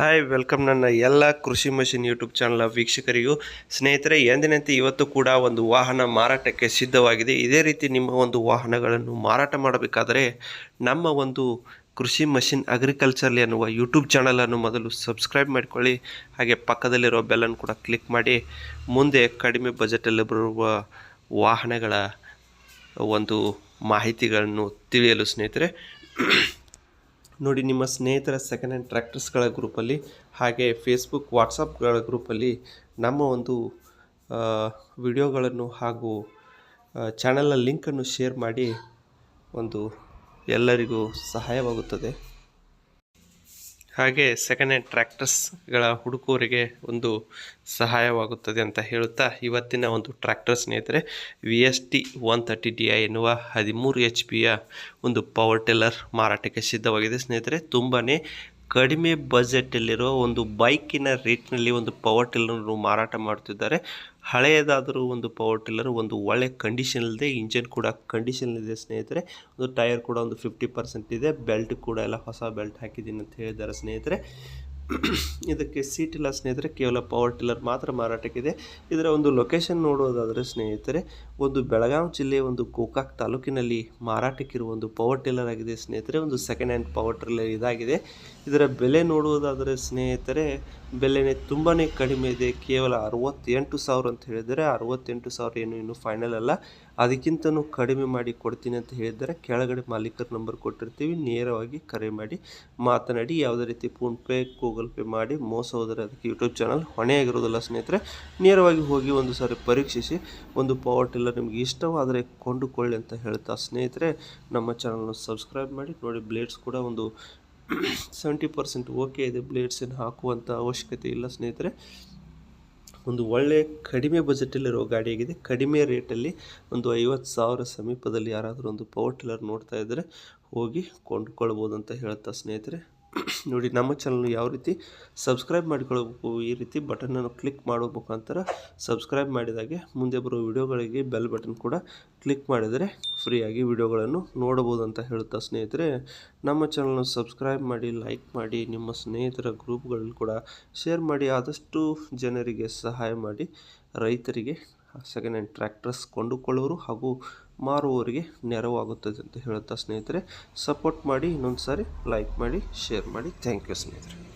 Hi welcome ನನ್ನ ಎಲ್ಲ ಕೃಷಿ ಮಷಿನ್ ಯೂಟ್ಯೂಬ್ ಚಾನಲ್ ವೀಕ್ಷಕರಿಗೂ. ಸ್ನೇಹಿತರೆ, ಎಂದಿನಂತೆ ಇವತ್ತು ಕೂಡ ಒಂದು ವಾಹನ ಮಾರಾಟಕ್ಕೆ ಸಿದ್ಧವಾಗಿದೆ. ಇದೇ ರೀತಿ ನಿಮ್ಮ ಒಂದು ವಾಹನಗಳನ್ನು ಮಾರಾಟ ಮಾಡಬೇಕಾದರೆ ನಮ್ಮ ಒಂದು ಕೃಷಿ ಮಷಿನ್ ಅಗ್ರಿಕಲ್ಚರ್ಲಿ ಅನ್ನುವ ಯೂಟ್ಯೂಬ್ ಚಾನಲನ್ನು ಮೊದಲು ಸಬ್ಸ್ಕ್ರೈಬ್ ಮಾಡಿಕೊಳ್ಳಿ. ಹಾಗೆ ಪಕ್ಕದಲ್ಲಿರೋ ಬೆಲ್ಲನ್ನು ಕೂಡ ಕ್ಲಿಕ್ ಮಾಡಿ. ಮುಂದೆ ಕಡಿಮೆ ಬಜೆಟಲ್ಲಿ ಬರುವ ವಾಹನಗಳ ಒಂದು ಮಾಹಿತಿಗಳನ್ನು ತಿಳಿಯಲು ಸ್ನೇಹಿತರೆ ನೋಡಿ ನಿಮ್ಮ ಸ್ನೇಹಿತರ ಸೆಕೆಂಡ್ ಹ್ಯಾಂಡ್ ಟ್ರ್ಯಾಕ್ಟರ್ಸ್ಗಳ ಗ್ರೂಪಲ್ಲಿ ಹಾಗೆ ಫೇಸ್ಬುಕ್ ವಾಟ್ಸಪ್ಗಳ ಗ್ರೂಪಲ್ಲಿ ನಮ್ಮ ಒಂದು ವಿಡಿಯೋಗಳನ್ನು ಹಾಗೂ ಚಾನಲ್ನ ಲಿಂಕನ್ನು ಶೇರ್ ಮಾಡಿ ಒಂದು ಎಲ್ಲರಿಗೂ ಸಹಾಯವಾಗುತ್ತದೆ. ಹಾಗೆ ಸೆಕೆಂಡ್ ಹ್ಯಾಂಡ್ ಟ್ರ್ಯಾಕ್ಟರ್ಸ್ಗಳ ಹುಡುಕೋರಿಗೆ ಒಂದು ಸಹಾಯವಾಗುತ್ತದೆ ಅಂತ ಹೇಳುತ್ತಾ ಇವತ್ತಿನ ಒಂದು ಟ್ರ್ಯಾಕ್ಟರ್ ಸ್ನೇಹಿತರೆ V S T one thirty D I ಎನ್ನುವ ಹದಿಮೂರು ಎಚ್ ಪಿಯ ಒಂದು ಪವರ್ ಟೆಲ್ಲರ್ ಮಾರಾಟಕ್ಕೆ ಸಿದ್ಧವಾಗಿದೆ ಸ್ನೇಹಿತರೆ. ತುಂಬಾ ಕಡಿಮೆ ಬಜೆಟಲ್ಲಿರೋ ಒಂದು ಬೈಕಿನ ರೇಟ್ನಲ್ಲಿ ಒಂದು ಪವರ್ ಟಿಲ್ಲರ್ ಮಾರಾಟ ಮಾಡ್ತಿದ್ದಾರೆ. ಹಳೆಯದಾದರೂ ಒಂದು ಪವರ್ ಟಿಲ್ಲರ್, ಒಂದು ಒಳ್ಳೆ ಕಂಡೀಷನ್ ಇಲ್ಲದೆ ಇಂಜಿನ್ ಕೂಡ ಕಂಡೀಷನ್ ಇದೆ ಸ್ನೇಹಿತರೆ, ಒಂದು ಟೈರ್ ಕೂಡ ಒಂದು ಫಿಫ್ಟಿ ಪರ್ಸೆಂಟ್ ಇದೆ. ಬೆಲ್ಟ್ ಕೂಡ ಎಲ್ಲ ಹೊಸ ಬೆಲ್ಟ್ ಹಾಕಿದ್ದೀನಿ ಅಂತ ಹೇಳಿದ್ದಾರೆ ಸ್ನೇಹಿತರೆ. ಇದಕ್ಕೆ ಸೀಟ್ ಇಲ್ಲ ಸ್ನೇಹಿತರೆ, ಕೇವಲ ಪವರ್ ಟಿಲ್ಲರ್ ಮಾತ್ರ ಮಾರಾಟಕ್ಕಿದೆ. ಇದರ ಒಂದು ಲೊಕೇಶನ್ ನೋಡೋದಾದರೆ ಸ್ನೇಹಿತರೆ, ಒಂದು ಬೆಳಗಾವಿ ಜಿಲ್ಲೆಯ ಒಂದು ಗೋಕಾಕ್ ತಾಲೂಕಿನಲ್ಲಿ ಮಾರಾಟಕ್ಕಿರುವ ಒಂದು ಪವರ್ ಟಿಲ್ಲರ್ ಆಗಿದೆ ಸ್ನೇಹಿತರೆ. ಒಂದು ಸೆಕೆಂಡ್ ಹ್ಯಾಂಡ್ ಪವರ್ ಟಿಲ್ಲರ್ ಇದಾಗಿದೆ. ಇದರ ಬೆಲೆ ನೋಡುವುದಾದರೆ ಸ್ನೇಹಿತರೆ, ಬೆಲೆನೇ ತುಂಬಾ ಕಡಿಮೆ ಇದೆ. ಕೇವಲ ಅರವತ್ತೆಂಟು ಸಾವಿರ ಅಂತ ಹೇಳಿದರೆ ಅರವತ್ತೆಂಟು ಸಾವಿರ ಏನು ಇನ್ನು ಫೈನಲ್ ಅಲ್ಲ. ಅದಕ್ಕಿಂತನೂ ಕಡಿಮೆ ಮಾಡಿ ಕೊಡ್ತೀನಿ ಅಂತ ಹೇಳಿದರೆ ಕೆಳಗಡೆ ಮಾಲೀಕರ ನಂಬರ್ ಕೊಟ್ಟಿರ್ತೀವಿ. ನೇರವಾಗಿ ಕರೆ ಮಾಡಿ ಮಾತನಾಡಿ, ಯಾವುದೇ ರೀತಿ ಫೋನ್ಪೇ ಗೂಗಲ್ ಪೇ ಮಾಡಿ ಮೋಸ ಹೋದರೆ ಅದಕ್ಕೆ ಯೂಟ್ಯೂಬ್ ಚಾನಲ್ ಹೊಣೆಯಾಗಿರೋದಿಲ್ಲ ಸ್ನೇಹಿತರೆ, ನೇರವಾಗಿ ಹೋಗಿ ಒಂದು ಸಾರಿ ಪರೀಕ್ಷಿಸಿ, ಒಂದು ಪವರ್ ಟಿಲ್ಲರ್ ನಿಮಗೆ ಇಷ್ಟವಾದರೆ ಕೊಂಡುಕೊಳ್ಳಿ ಅಂತ ಹೇಳ್ತಾ ಸ್ನೇಹಿತರೆ, ನಮ್ಮ ಚಾನಲ್ನ ಸಬ್ಸ್ಕ್ರೈಬ್ ಮಾಡಿ, ನೋಡಿ ಬ್ಲೇಡ್ಸ್ ಕೂಡ ಒಂದು ಸೆವೆಂಟಿ ಪರ್ಸೆಂಟ್ ಓಕೆ ಇದೆ ಬ್ಲೇಡ್ಸನ್ನು ಹಾಕುವಂಥ ಅವಶ್ಯಕತೆ ಇಲ್ಲ ಸ್ನೇಹಿತರೆ. ಒಂದು ಒಳ್ಳೆ ಕಡಿಮೆ ಬಜೆಟಲ್ಲಿರೋ ಗಾಡಿಯಾಗಿದೆ ಕಡಿಮೆ ರೇಟಲ್ಲಿ ಒಂದು ಐವತ್ತು ಸಾವಿರ ಸಮೀಪದಲ್ಲಿ ಯಾರಾದರೂ ಒಂದು ಪವರ್ ಟಿಲ್ಲರ್ ನೋಡ್ತಾ ಇದ್ದರೆ ಹೋಗಿ ಕೊಂಡುಕೊಳ್ಬೋದು ಅಂತ ಹೇಳ್ತಾ ಸ್ನೇಹಿತರೆ. ನೋಡಿ, ನಮ್ಮ ಚಾನಲ್ ಯಾವ ರೀತಿ ಸಬ್ಸ್ಕ್ರೈಬ್ ಮಾಡಿಕೊಳ್ಬೇಕು ಈ ರೀತಿ ಬಟನನ್ನು ಕ್ಲಿಕ್ ಮಾಡೋ ಮುಖಾಂತರ ಸಬ್ಸ್ಕ್ರೈಬ್ ಮಾಡಿದಾಗೆ ಮುಂದೆ ಬರೋ ವಿಡಿಯೋಗಳಿಗೆ ಬೆಲ್ ಬಟನ್ ಕೂಡ ಕ್ಲಿಕ್ ಮಾಡಿದರೆ ಫ್ರೀಯಾಗಿ ವಿಡಿಯೋಗಳನ್ನು ನೋಡಬಹುದು ಅಂತ ಹೇಳುತ್ತಾ ಸ್ನೇಹಿತರೆ. ನಮ್ಮ ಚಾನಲ್ನ ಸಬ್ಸ್ಕ್ರೈಬ್ ಮಾಡಿ ಲೈಕ್ ಮಾಡಿ, ನಿಮ್ಮ ಸ್ನೇಹಿತರ ಗ್ರೂಪ್ಗಳಲ್ಲಿ ಕೂಡ ಶೇರ್ ಮಾಡಿ, ಆದಷ್ಟು ಜನರಿಗೆ ಸಹಾಯ ಮಾಡಿ, ರೈತರಿಗೆ ಸೆಕೆಂಡ್ ಹ್ಯಾಂಡ್ ಟ್ರ್ಯಾಕ್ಟರ್ಸ್ ಕೊಂಡುಕೊಳ್ಳೋರು ಹಾಗೂ ಮಾರುವವರಿಗೆ ನೆರವಾಗುತ್ತದೆ ಅಂತ ಹೇಳುತ್ತಾ ಸ್ನೇಹಿತರೆ ಸಪೋರ್ಟ್ ಮಾಡಿ ಇನ್ನೊಂದು ಸಾರಿ ಲೈಕ್ ಮಾಡಿ ಶೇರ್ ಮಾಡಿ. ಥ್ಯಾಂಕ್ ಯು ಸ್ನೇಹಿತರೆ.